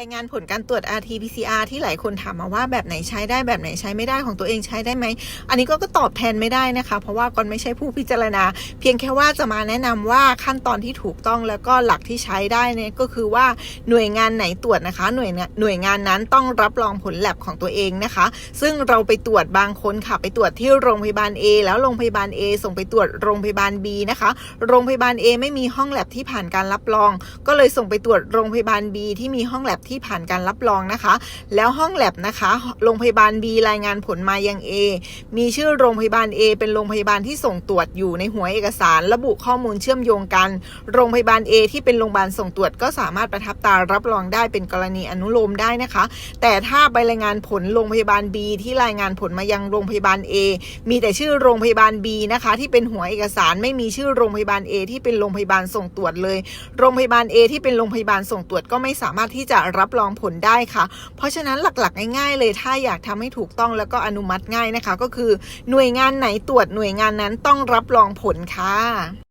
รายงานผลการตรวจ RT-PCR ที่หลายคนถามมาว่าแบบไหนใช้ได้แบบไหนใช้ไม่ได้ของตัวเองใช้ได้ไหม อันนี้ก็ก็ตอบแทนไม่ได้นะคะ เพราะว่าก่อนไม่ใช่ผู้พิจารณา เพียงแค่ว่าจะมาแนะนำว่าขั้นตอนที่ถูกต้องแล้วก็หลักที่ใช้ได้เนี่ยก็คือว่าหน่วยงานไหนตรวจนะคะ หน่วยงานหน่วยงานนั้นต้องรับรองผลแลบของตัวเองนะคะ ซึ่งเราไปตรวจบางคนค่ะ ไปตรวจที่โรงพยาบาล A แล้วโรงพยาบาล A ส่งไปตรวจโรงพยาบาล B นะคะ โรงพยาบาล A ไม่มีห้องแลบที่ผ่านการรับรอง ก็เลยส่งไปตรวจโรงพยาบาล B ที่มีห้องแลบที่ผ่านการรับรองนะคะ แล้วห้องแลบนะคะ โรงพยาบาล B รายงานผลมายัง A มีชื่อโรงพยาบาล A เป็นโรงพยาบาลที่ส่งตรวจอยู่ในหัวเอกสาร ระบุข้อมูลเชื่อมโยงกัน โรงพยาบาล A ที่เป็นโรงพยาบาลส่งตรวจก็สามารถประทับตารับรองได้เป็นกรณีอนุโลมได้นะคะ แต่ถ้าใบรายงานผลโรงพยาบาล B ที่รายงานผลมายังโรงพยาบาล A มีแต่ชื่อโรงพยาบาล B นะคะ ที่เป็นหัวเอกสารไม่มีชื่อโรงพยาบาล A ที่เป็นโรงพยาบาลส่งตรวจเลย โรงพยาบาล A ที่เป็นโรงพยาบาลส่งตรวจก็ไม่สามารถที่จะรับรองผลได้ค่ะ เพราะฉะนั้นหลักๆ ง่ายๆ เลยถ้าอยากทำให้ถูกต้องแล้วก็อนุมัติง่ายนะคะ ก็คือหน่วยงานไหนตรวจหน่วยงานนั้นต้องรับรองผลค่ะ